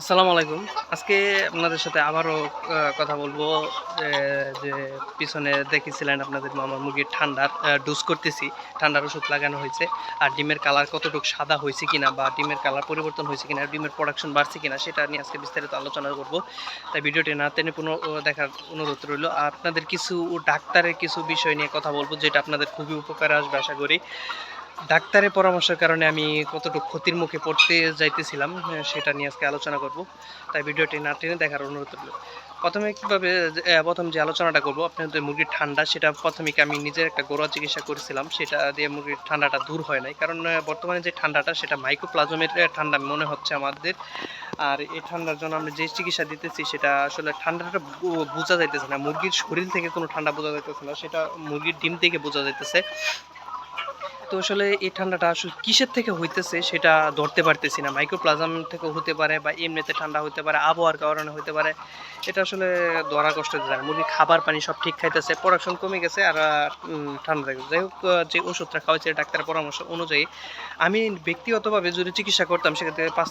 আসসালামু আলাইকুম। আজকে আপনাদের সাথে আবারও কথা বলব যে পিছনে দেখেছিলেন আপনাদের মামা মুরগির ঠান্ডার ডোজ করতেছি। ঠান্ডার ওষুধ লাগানো হয়েছে। আর ডিমের কালার কতটুকু সাদা হয়েছে কিনা বা ডিমের কালার পরিবর্তন হয়েছে কিনা ডিমের প্রোডাকশন বাড়ছে কিনা সেটা নিয়ে আজকে বিস্তারিত আলোচনা করব। তাই ভিডিওটি না টেনে পুনঃ দেখার অনুরোধ রইল। আপনাদের কিছু ডাক্তারের কিছু বিষয় নিয়ে কথা বলব, যেটা আপনাদের খুবই উপকারে আসবে, আশা করি। ডাক্তারের পরামর্শের কারণে আমি কতটুকু ক্ষতির মুখে পড়তে যাইতেছিলাম সেটা নিয়ে আজকে আলোচনা করব। তাই ভিডিওটি না টেনে দেখার অনুরোধ রইল। প্রথমে কীভাবে প্রথম যে আলোচনাটা করব আপনাদের মুরগির ঠান্ডা, সেটা প্রথমে আমি নিজের একটা গোড়া চিকিৎসা করেছিলাম, সেটা দিয়ে মুরগির ঠান্ডাটা দূর হয় নাই। কারণ বর্তমানে যে ঠান্ডাটা, সেটা মাইক্রোপ্লাজমের ঠান্ডা মনে হচ্ছে আমাদের। আর এই ঠান্ডার জন্য আমরা যে চিকিৎসা দিতেছি, সেটা আসলে ঠান্ডাটা বোঝা যাইতেছে না। মুরগির শরীর থেকে কোনো ঠান্ডা বোঝা যাইতেছে না, সেটা মুরগির ডিম থেকে বোঝা যাইতেছে। তো আসলে এই ঠান্ডাটা আসলে কিসের থেকে হইতেছে সেটা ধরতে পারতেছি না। মাইক্রোপ্লাজম থেকে হতে পারে বা এমনিতে ঠান্ডা হতে পারে, আবহাওয়ার কারণে হতে পারে। এটা আসলে ধরা কষ্ট যায় মুরগি খাবার পানি সব ঠিক খাইতেছে প্রোডাকশন কমে গেছে আর ঠান্ডা থেকে যাই হোক যে ওষুধটা খাওয়াচ্ছে ডাক্তারের পরামর্শ অনুযায়ী আমি ব্যক্তিগতভাবে যদি চিকিৎসা করতাম সেক্ষেত্রে পাঁচ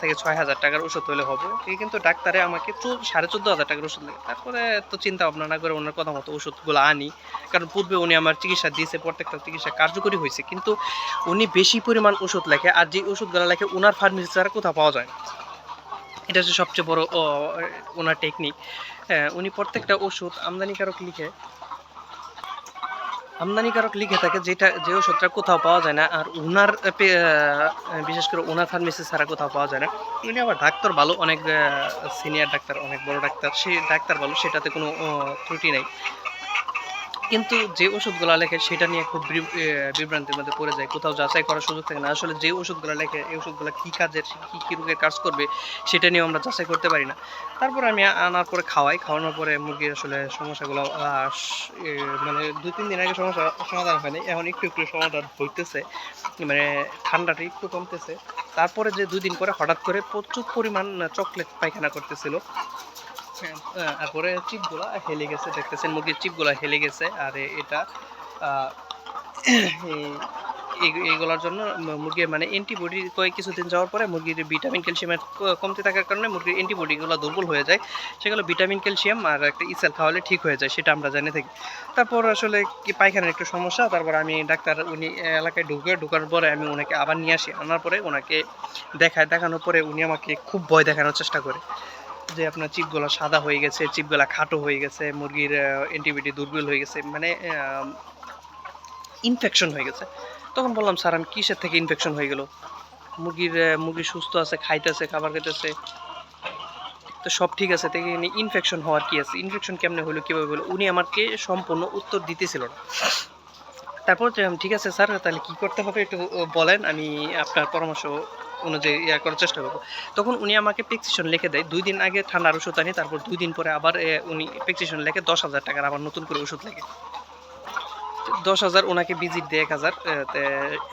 থেকে ছয় হাজার টাকার ওষুধ হলে হবে। কিন্তু ডাক্তারে আমাকে সাড়ে চোদ্দ হাজার টাকার ওষুধ লাগে তারপরে তো চিন্তা ভাবনা না করে ওনার কথা মতো ওষুধগুলো আনি। কারণ পূর্বে উনি আমার চিকিৎসা দিয়েছে, প্রত্যেকটা চিকিৎসা কার্যকরী হয়েছে। কিন্তু উনি বেশি পরিমাণ ওষুধ লেখে, আর যে ওষুধগুলো লেখে ওনার ফার্মেসি ছাড়া কোথাও পাওয়া যায় না। এটা হচ্ছে সবচেয়ে বড় ওনার টেকনিক উনি প্রত্যেকটা ওষুধ আমদানিকারক লিখে আমদানিকারক লিখে থাকে, যেটা, যে ওষুধটা কোথাও পাওয়া যায় না, আর ওনার বিশেষ করে ওনার ফার্মেসি ছাড়া কোথাও পাওয়া যায় না। উনি আবার ডাক্তার ভালো, অনেক সিনিয়র ডাক্তার, অনেক বড় ডাক্তার, সে ডাক্তার ভালো, সেটাতে কোনো ত্রুটি নেই। কিন্তু যে ওষুধগুলো লেখে সেটা নিয়ে খুব বিভ- বিভ্রান্তির মধ্যে পড়ে যায়, কোথাও যাচাই করার সুযোগ থাকে না। আসলে যে ওষুধগুলো লেখে, এই ওষুধগুলো কী কাজের কী কী রোগের কাজ করবে, সেটা নিয়েও আমরা যাচাই করতে পারি না। তারপর আমি আনার পরে খাওয়াই, খাওয়ানোর পরে মুরগির আসলে সমস্যাগুলো মানে দুই, তিন দিন আগে সমস্যা, সমাধান হয়নি। এখন একটু একটু সমাধান হইতেছে মানে ঠান্ডাটা একটু কমতেছে। তারপরে যে দুই দিন পরে হঠাৎ করে প্রচুর পরিমাণ চকলেট পায়খানা করতেছিল। তারপরে চিপগুলা হেলে গেছে, দেখতেছেন মুরগির চিপগুলা হেলে গেছে, আর এটা এই- এই- এইগুলোর জন্য মুরগির মানে অ্যান্টিবডি কয়েক কিছুদিন যাওয়ার পরে মুরগির ভিটামিন ক্যালসিয়ামের কমতে থাকার কারণে মুরগির অ্যান্টিবডিগুলো দুর্বল হয়ে যায়। সেগুলো ভিটামিন ক্যালসিয়াম আর একটা ইসেল খাওয়ালে ঠিক হয়ে যায়, সেটা আমরা জানি থাকি। তারপর আসলে কি পায়খানার একটু সমস্যা, তারপর আমি ডাক্তার, উনি এলাকায় ঢুকে, ঢোকার পরে আমি ওনাকে আবার নিয়ে আসি। আনার পরে ওনাকে দেখায়, দেখানোর পরে উনি আমাকে খুব ভয় দেখানোর চেষ্টা করে। যে আপনার চিপগুলো সাদা হয়ে গেছে, চিপগুলো খাটো হয়ে গেছে, মুরগির অ্যান্টিবিটি দুর্বল হয়ে গেছে মানে ইনফেকশন হয়ে গেছে। তখন বললাম, স্যার, আমি কিসের থেকে ইনফেকশন হয়ে গেল? মুরগির মুরগি সুস্থ আছে, খাইতেছে, খাবার খেতেছে তো সব ঠিক আছে থেকে ইনফেকশন হওয়ার কি আছে? ইনফেকশন কেমনে হলো কীভাবে হলো উনি আমাকে সম্পূর্ণ উত্তর দিতেছিল না। তারপর ঠিক আছে স্যার, তাহলে কি করতে হবে একটু বলেন, আমি আপনার পরামর্শ অনুযায়ী ইয়া করার চেষ্টা করব। তখন উনি আমাকে প্রেসক্রিপশন লিখে দেয়, দুই দিন আগে ঠান্ডার ওষুধ আনি, তারপর দুই দিন পরে আবার উনি প্রেসক্রিপশন লিখে দশ হাজার টাকার আবার নতুন করে ওষুধ লেগে দশ হাজার, ওনাকে ভিজিট দিয়ে এক হাজার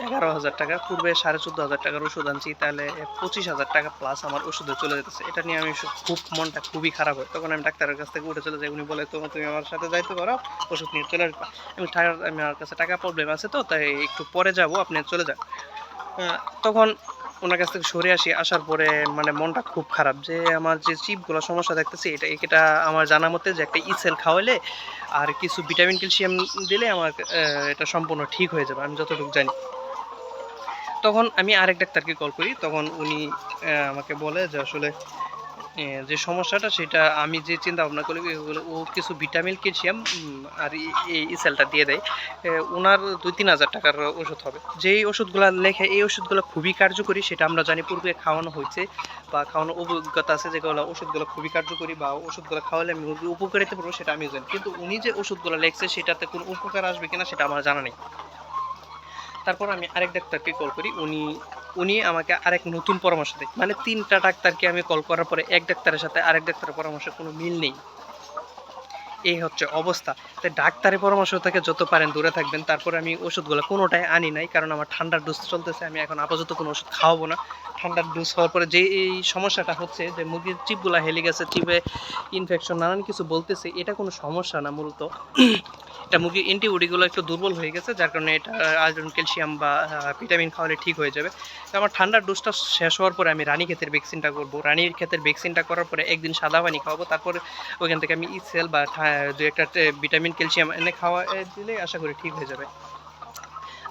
এগারো হাজার টাকা। পূর্বে সাড়ে চোদ্দ হাজার টাকার ওষুধ আনছি, তাহলে পঁচিশ হাজার টাকা প্লাস আমার ওষুধে চলে যেতেছে। এটা নিয়ে আমি খুব মনটা খুবই খারাপ হয়। তখন আমি ডাক্তারের কাছ থেকে উঠে চলে যাই, উনি বলে তো তুমি আমার সাথে যাইতে পারো, ওষুধ নিয়ে চলে আসবা। আমি আমার কাছে টাকা প্রবলেম আছে তো, তাই একটু পরে যাব, আপনি চলে যান। তখন ওনার কাছ থেকে সরে আসি, আসার পরে মানে মনটা খুব খারাপ যে আমার যে চিপগুলো সমস্যা দেখতেছি, এটা এটা আমার জানা মতে যে একটা ইসেল খাওয়ালে আর কিছু ভিটামিন ক্যালসিয়াম দিলে আমার এটা সম্পূর্ণ ঠিক হয়ে যাবে, আমি যতটুকু জানি। তখন আমি আরেক ডাক্তারকে কল করি, তখন উনি আমাকে বলে যে আসলে যে সমস্যাটা সেটা আমি যে চিন্তা ভাবনা করি ও কিছু ভিটামিন, ক্যালসিয়াম আর এই- ইসেলটা দিয়ে দেয় ওনার দুই তিন হাজার টাকার ওষুধ হবে। যেই ওষুধগুলো লেখে, এই ওষুধগুলো খুবই কার্যকরী, সেটা আমরা জানি পূর্বে খাওয়ানো হয়েছে বা খাওয়ানোর অভিজ্ঞতা আছে যেগুলো ওষুধগুলো খুবই কার্যকরী বা ওষুধগুলো খাওয়ালে আমি উপকারিতা পাবো, সেটা আমি জানি। কিন্তু উনি যে ওষুধগুলো লেখছে, সেটাতে কোনো উপকার আসবে কিনা, সেটা আমার জানা নেই। তারপর আমি আরেক ডাক্তারকে কল করি। উনি উনি আমাকে আরেক নতুন পরামর্শ দেয়। মানে তিনটা ডাক্তারকে আমি কল করার পরে এক ডাক্তারের সাথে আরেক ডাক্তারের পরামর্শ কোনো মিল নেই। এই হচ্ছে অবস্থা। তাই ডাক্তারের পরামর্শ থেকে যত পারেন দূরে থাকবেন। তারপরে আমি ওষুধগুলো কোনোটাই আনি নাই, কারণ আমার ঠান্ডার ডোজ চলতেছে, আমি এখন আপাতত কোনো ওষুধ খাওয়াবো না। ঠান্ডার ডোজ হওয়ার পরে যে এই সমস্যাটা হচ্ছে যে মুরগির চিপগুলো হেলে গেছে চিপে ইনফেকশন নানান কিছু বলতেছে, এটা কোনো সমস্যা না মূলত। এটা মুরগির অ্যান্টিবডিগুলো একটু দুর্বল হয়ে গেছে, যার কারণে এটা আয়রন ক্যালসিয়াম বা ভিটামিন খাওয়ালে ঠিক হয়ে যাবে। তো আমার ঠান্ডার ডোজটা শেষ হওয়ার পরে আমি রানী ক্ষেতের ভ্যাকসিনটা করব। রানীর ক্ষেতের ভ্যাকসিনটা করার পরে একদিন সাদা পানি খাওয়াবো, তারপরে ওইখান থেকে আমি ইসেল বা ঠা- দু একটা ভিটামিন, ক্যালসিয়াম এনে খাওয়া দিলে আশা করি ঠিক হয়ে যাবে।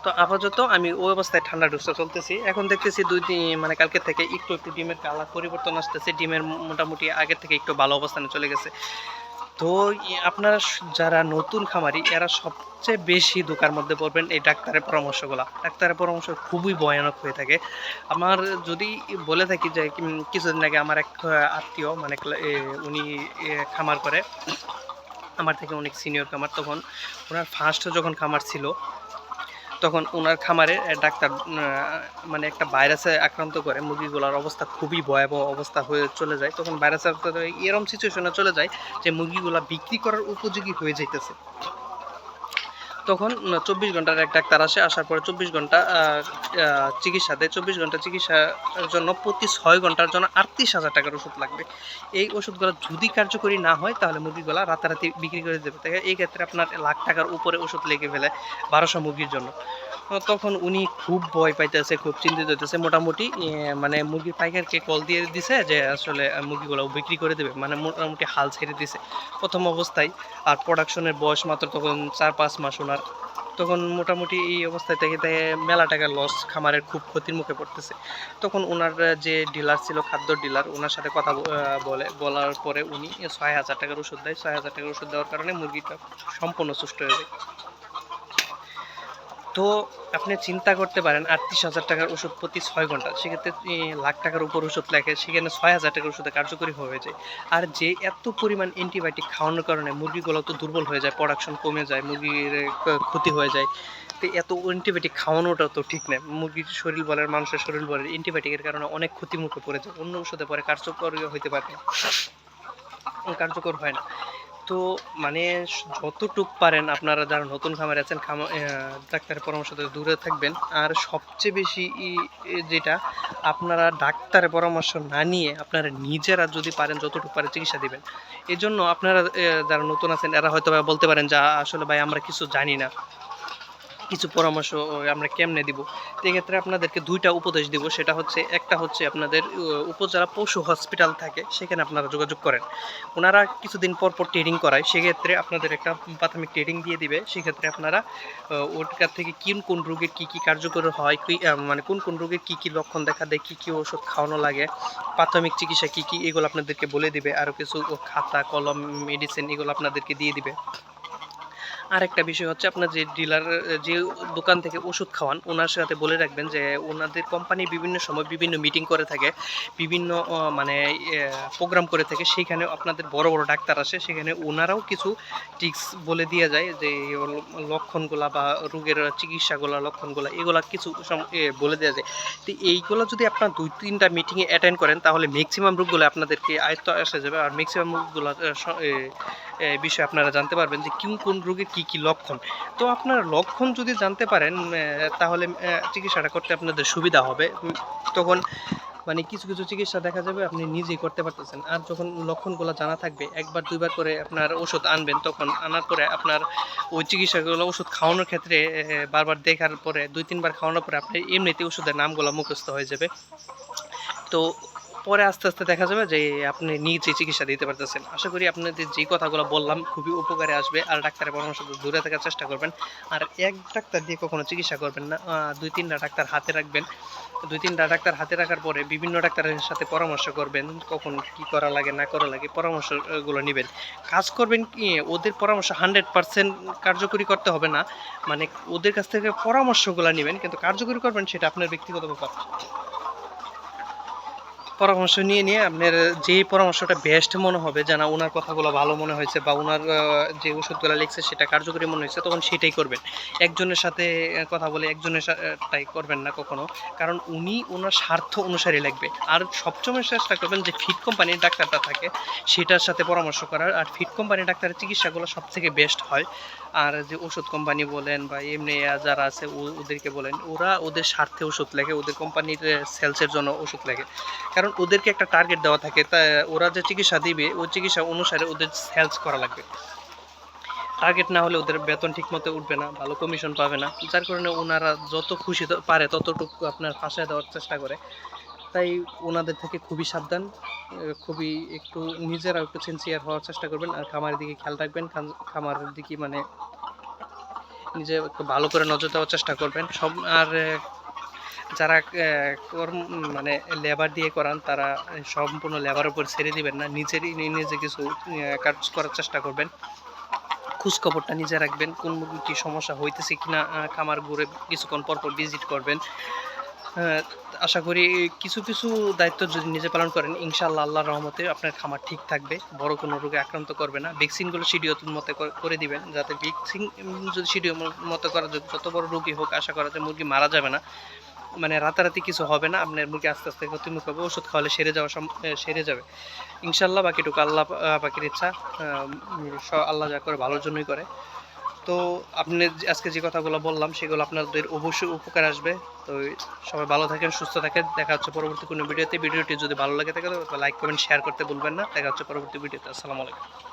তো আপাতত আমি ওই অবস্থায় ঠান্ডা ডোজটা চলতেছি। এখন দেখতেছি দুই দিন মানে কালকে থেকে একটু একটু ডিমের কালার পরিবর্তন আসতেছে। ডিমের মোটামুটি আগের থেকে একটু ভালো অবস্থানে চলে গেছে। তো আপনারা যারা নতুন খামারি, এরা সবচেয়ে বেশি দোকার মধ্যে পড়বেন এই ডাক্তারের পরামর্শগুলো। ডাক্তারের পরামর্শ খুবই ভয়ানক হয়ে থাকে। আমার যদি বলে থাকি যে কিছুদিন আগে আমার এক, আত্মীয় মানে উনি খামার করে। আমার থেকে অনেক সিনিয়র খামার, তখন ওনার ফার্স্ট যখন খামার ছিল, তখন ওনার খামারে ডাক্তার মানে একটা ভাইরাসে আক্রান্ত করে মুরগিগুলোর অবস্থা খুবই ভয়াবহ অবস্থা হয়ে চলে যায়। তখন ভাইরাসের এরম সিচুয়েশনে চলে যায় যে মুরগিগুলো বিক্রি করার উপযোগী হয়ে যাইতেছে। তখন চব্বিশ ঘণ্টার এক ডাক্তার আসে, আসার পরে চব্বিশ ঘণ্টা চিকিৎসা দেয়। চব্বিশ ঘণ্টা চিকিৎসার জন্য প্রতি ছয় ঘণ্টার জন্য আটত্রিশ হাজার টাকার ওষুধ লাগবে। এই ওষুধগুলো যদি কার্যকরী না হয়, তাহলে মুরগিগুলা রাতারাতি বিক্রি করে দেবে। তাই এই ক্ষেত্রে আপনার লাখ টাকার উপরে ওষুধ লেগে ফেলে বারোশো মুরগির জন্য। তখন উনি খুব ভয় পাইতেছে, খুব চিন্তিত হইতেছে। মোটামুটি মানে মুরগির পাইকারকে কল দিয়ে দিছে যে, আসলে মুরগিগুলো বিক্রি করে দেবে। মানে মোটামুটি হাল ছেড়ে দিছে। প্রথম অবস্থায়, আর প্রোডাকশনের বয়স মাত্র তখন চার পাঁচ মাস ওনার। তখন মোটামুটি এই অবস্থায় থেকে মেলা টাকার লস খামারের খুব ক্ষতির মুখে পড়তেছে। তখন ওনার যে ডিলার ছিল, খাদ্য ডিলার ওনার সাথে কথা বলে, বলার পরে উনি ছয় হাজার টাকার ওষুধ দেয়। ছয় হাজার টাকার ওষুধ দেওয়ার কারণে মুরগিটা সম্পূর্ণ সুস্থ হয়ে যায়। তো আপনি চিন্তা করতে পারেন, আটত্রিশ হাজার টাকার ওষুধ প্রতি ছয় ঘণ্টা, সেক্ষেত্রে লাখ টাকার উপর ওষুধ লাগে সেখানে ছয় হাজার টাকার ওষুধে কার্যকরী হয়ে যায়। আর যে এত পরিমাণ অ্যান্টিবায়োটিক খাওয়ানোর কারণে মুরগিগুলো তো দুর্বল হয়ে যায় প্রোডাকশন কমে যায়, মুরগির ক্ষতি হয়ে যায়, তো এত অ্যান্টিবায়োটিক খাওয়ানোটা তো ঠিক নয় মুরগির শরীর বলের মানুষের শরীর বলের অ্যান্টিবায়োটিকের কারণে অনেক ক্ষতি মুখে পড়ে যায়, অন্য ওষুধে পরে কার্যকর হইতে পারে কার্যকর হয় না। তো মানে যতটুক পারেন আপনারা যারা নতুন খামারে আছেন, খামা ডাক্তারের পরামর্শ থেকে দূরে থাকবেন। আর সবচেয়ে বেশি যেটা, আপনারা ডাক্তারের পরামর্শ না নিয়ে আপনারা নিজেরা যদি পারেন, যতটুকু পারেন চিকিৎসা দিবেন। এজন্য আপনারা যারা নতুন আছেন, এরা হয়তো বলতে পারেন যে আসলে ভাই, আমরা কিছু জানি না। কিছু পরামর্শ আমরা কেমনে দিব? তো এক্ষেত্রে আপনাদেরকে দুইটা উপদেশ দিব। সেটা হচ্ছে, একটা হচ্ছে আপনাদের উপজেলা পশু হসপিটাল থাকে, সেখানে আপনারা যোগাযোগ করেন। ওনারা কিছুদিন পর পর ট্রেডিং করায়। সেক্ষেত্রে আপনাদের একটা প্রাথমিক ট্রেডিং দিয়ে দিবে। সেক্ষেত্রে আপনারা কাছ থেকে কোন কোন রোগের কী কী কার্যকর হয়, কি মানে কোন কোন রোগের কী কী লক্ষণ দেখা দেয়, কী কী ওষুধ খাওয়ানো লাগে, প্রাথমিক চিকিৎসা কী কী, এগুলো আপনাদেরকে বলে দিবে। আরও কিছু খাতা, কলম মেডিসিন এগুলো আপনাদেরকে দিয়ে দিবে। আরেকটা বিষয় হচ্ছে আপনার যে ডিলার, যে দোকান থেকে ওষুধ খাওয়ান, ওনার সাথে বলে রাখবেন যে ওনাদের কোম্পানি বিভিন্ন সময় বিভিন্ন মিটিং করে থাকে, বিভিন্ন মানে প্রোগ্রাম করে থাকে। সেখানে আপনাদের বড় বড় ডাক্তার আসে, সেখানে ওনারাও কিছু টিক্স বলে দিয়ে যায় যে, লক্ষণগুলা বা রোগের চিকিৎসাগুলা, লক্ষণগুলা, এগুলা কিছু বলে দেওয়া যায়। তো এইগুলো যদি আপনার দুই, তিনটা মিটিংয়ে অ্যাটেন্ড করেন, তাহলে ম্যাক্সিমাম রোগগুলো আপনাদেরকে আয়ত্ত আসে যাবে। আর ম্যাক্সিমাম রোগগুলো বিষয়ে আপনারা জানতে পারবেন যে কোন কোন রোগের কী কী লক্ষণ? তো আপনার লক্ষণ যদি জানতে পারেন তাহলে চিকিৎসাটা করতে আপনাদের সুবিধা হবে। তখন মানে কিছু কিছু চিকিৎসা দেখা যাবে আপনি নিজেই করতে পারতেছেন। আর যখন লক্ষণগুলো জানা থাকবে, একবার, দুইবার করে আপনার ওষুধ আনবেন, তখন আনার পরে আপনার ওই চিকিৎসাগুলো ওষুধ খাওয়ানোর ক্ষেত্রে বারবার দেখার পরে, দুই, তিনবার খাওয়ানোর পরে আপনি এমনিতে ওষুধের নামগুলো মুখস্থ হয়ে যাবে। তো পরে আস্তে আস্তে দেখা যাবে যে আপনি নিজে চিকিৎসা দিতে পারতেছেন। আশা করি আপনাদের যে কথাগুলো বললাম খুবই উপকারে আসবে। আর ডাক্তারের পরামর্শ দূরে থাকার চেষ্টা করবেন। আর এক ডাক্তার দিয়ে কখনো চিকিৎসা করবেন না। দুই তিনটা ডাক্তার হাতে রাখবেন। দুই তিনটা ডাক্তার হাতে রাখার পরে বিভিন্ন ডাক্তারের সাথে পরামর্শ করবেন, কখন কি করা লাগে, না করা লাগে, পরামর্শগুলো নেবেন। কাজ করবেন কি, ওদের পরামর্শ হান্ড্রেড পার্সেন্ট কার্যকরী করতে হবে না। মানে ওদের কাছ থেকে পরামর্শগুলো নেবেন, কিন্তু কার্যকরী করবেন সেটা আপনার ব্যক্তিগত ব্যাপার। পরামর্শ নিয়ে নিয়ে আপনার যে পরামর্শটা বেস্ট মনে হবে যে না ওনার কথাগুলো ভালো মনে হয়েছে বা ওনার যে ওষুধগুলো লিখছে সেটা কার্যকরী মনে হয়েছে, তখন সেটাই করবেন। একজনের সাথে কথা বলে একজনের তাই করবেন না কখনো। কারণ উনি ওনার স্বার্থ অনুসারে লাগবে আর সবসময় চেষ্টা করবেন যে ফিট কোম্পানির ডাক্তারটা থাকে, সেটার সাথে পরামর্শ করার। আর ফিট কোম্পানির ডাক্তারের চিকিৎসাগুলো সব থেকে বেস্ট হয়। আর যে ওষুধ কোম্পানি বলেন বা এমনি যারা আছে ওদেরকে বলেন, ওরা ওদের স্বার্থে ওষুধ লেগে ওদের কোম্পানির সেলসের জন্য ওষুধ লাগে কারণ ওদেরকে একটা টার্গেট দেওয়া থাকে, তা ওরা যে চিকিৎসা দিবে, ওই চিকিৎসা অনুসারে ওদের সেলস করা লাগবে। টার্গেট না হলে ওদের বেতন ঠিক মতো উঠবে না, ভালো কমিশন পাবে না। যার কারণে ওনারা যত খুশি পারে, ততটুকু আপনার ফাঁসায় দেওয়ার চেষ্টা করে। তাই ওনাদের থেকে খুবই সাবধান খুবই একটু নিজেরা একটু সিনসিয়ার হওয়ার চেষ্টা করবেন, আর খামারের দিকে খেয়াল রাখবেন খামারের দিকে মানে নিজে একটু ভালো করে নজর দেওয়ার চেষ্টা করবেন। সব আর যারা কর্ম মানে লেবার দিয়ে করান, তারা সম্পূর্ণ লেবার উপর ছেড়ে দিবেন না। নিজেরই নিজে কিছু কাজ করার চেষ্টা করবেন। খোঁজ খবরটা নিজে রাখবেন, কোন কী সমস্যা হইতেছে কিনা খামার ঘুরে কিছুক্ষণ পর পর ভিজিট করবেন। আশা করি কিছু কিছু দায়িত্ব যদি নিজে পালন করেন, ইনশাআল্লাহ আল্লাহর রহমতে আপনার খামার ঠিক থাকবে। বড় কোনো রোগে আক্রান্ত করবে না। ভ্যাকসিনগুলো শিডিও মতো করে- করে দিবেন, যাতে ভ্যাকসিন যদি শিডিও মতো করা যত বড় রোগী হোক, আশা করা যায় মুরগি মারা যাবে না। মানে রাতারাতি কিছু হবে না, আপনার মুরগি আস্তে আস্তে গতিমুখ হবে, ওষুধ খাওয়ালে সেরে যাওয়া সেরে যাবে। ইনশাল্লাহ বাকিটুকু আল্লাহ পাখির ইচ্ছা আল্লাহ যা করে ভালোর জন্যই করে। তো আপনি আজকে যে কথাগুলো বললাম, সেগুলো আপনাদের অবশ্যই উপকার আসবে। তো সবাই ভালো থাকেন, সুস্থ থাকেন। দেখা হচ্ছে পরবর্তী কোনো ভিডিওতে। ভিডিওটি যদি ভালো লাগে থাকে, তো লাইক, কমেন্ট, শেয়ার করতে ভুলবেন না। দেখা হচ্ছে পরবর্তী ভিডিওতে। আসসালামু আলাইকুম।